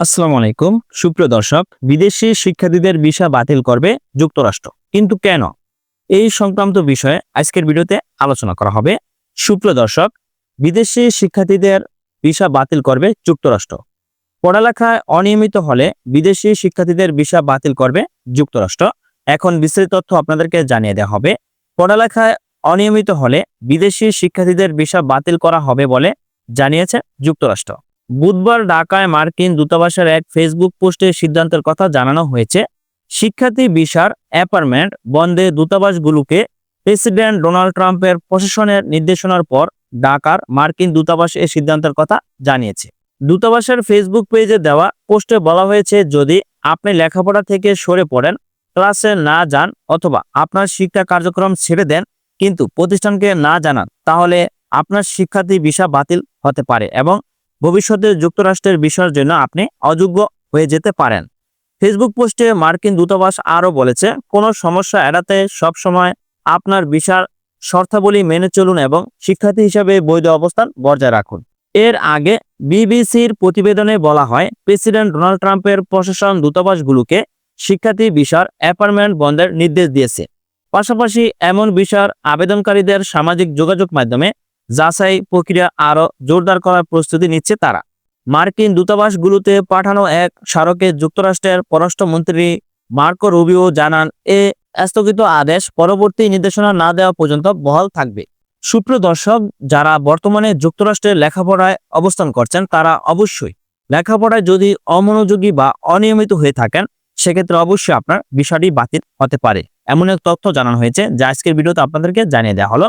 আসসালামু আলাইকুম। সুপ্রিয় দর্শক, বিদেশি শিক্ষার্থীদের ভিসা বাতিল করবে যুক্তরাষ্ট্র। কিন্তু কেন? এই সংক্রান্ত বিষয়ে আজকের ভিডিওতে আলোচনা করা হবে। সুপ্রিয় দর্শক, বিদেশি শিক্ষার্থীদের ভিসা বাতিল করবে যুক্তরাষ্ট্র। পড়ালেখায় অনিয়মিত হলে বিদেশি শিক্ষার্থীদের ভিসা বাতিল করবে যুক্তরাষ্ট্র। এখন বিস্তারিত তথ্য আপনাদেরকে জানিয়ে দেওয়া হবে। পড়ালেখায় অনিয়মিত হলে বিদেশি শিক্ষার্থীদের ভিসা বাতিল করা হবে বলে জানিয়েছে যুক্তরাষ্ট্র। বুধবার ঢাকায় মার্কিন দূতাবাসের এক ফেসবুক পোস্টে সিদ্ধান্তের কথা জানানো হয়েছে। শিক্ষার্থী ভিসার অ্যাপার্টমেন্ট বন্ধে দূতাবাসগুলোকে প্রেসিডেন্ট ডোনাল্ড ট্রাম্পের প্রশাসনের নির্দেশনার পর ঢাকার মার্কিন দূতাবাস এই সিদ্ধান্তের কথা জানিয়েছে। দূতাবাসের ফেসবুক পেজে দেওয়া পোস্টে বলা হয়েছে, যদি আপনি লেখাপড়া থেকে সরে পড়েন, ক্লাসে না যান অথবা আপনার শিক্ষা কার্যক্রম ছেড়ে দেন, কিন্তু প্রতিষ্ঠানকে না জানান, তাহলে আপনার শিক্ষার্থী ভিসা বাতিল হতে পারে এবং ভবিষ্যতে যুক্তরাষ্ট্রের বিষয়ের জন্য আপনি অযোগ্য হয়ে যেতে পারেন। ফেসবুক পোস্টে মার্কিন দূতাবাস আরও বলেছে, কোনো সমস্যা এড়াতে সবসময় আপনার ভিসার শর্তাবলী মেনে চলুন এবং শিক্ষার্থী হিসাবে বৈধ অবস্থান বজায় রাখুন। এর আগে বিবিসির প্রতিবেদনে বলা হয়, প্রেসিডেন্ট ডোনাল্ড ট্রাম্পের প্রশাসন দূতাবাসগুলোকে শিক্ষার্থী ভিসার অ্যাপার্টমেন্ট বন্ধের নির্দেশ দিয়েছে। পাশাপাশি এমন ভিসার আবেদনকারীদের সামাজিক যোগাযোগ মাধ্যমে যাচাই প্রক্রিয়া আরও জোরদার করার প্রস্তুতি নিচ্ছে তারা। মার্কিন দূতাবাসগুলোতে পাঠানো এক স্মারকে যুক্তরাষ্ট্রের পররাষ্ট্রমন্ত্রী মার্কো রুবিও জানান, এ স্থগিত আদেশ পরবর্তী নির্দেশনা না দেওয়া পর্যন্ত বহাল থাকবে। সুপ্রিয় দর্শক, যারা বর্তমানে যুক্তরাষ্ট্রের লেখাপড়ায় অবস্থান করছেন, তারা অবশ্যই লেখাপড়ায় যদি অমনোযোগী বা অনিয়মিত হয়ে থাকেন, সেক্ষেত্রে অবশ্যই আপনার বিষয়টি বাতিল হতে পারে। এমন এক তথ্য জানানো হয়েছে, যা আজকের ভিডিওতে আপনাদেরকে জানিয়ে দেওয়া হলো।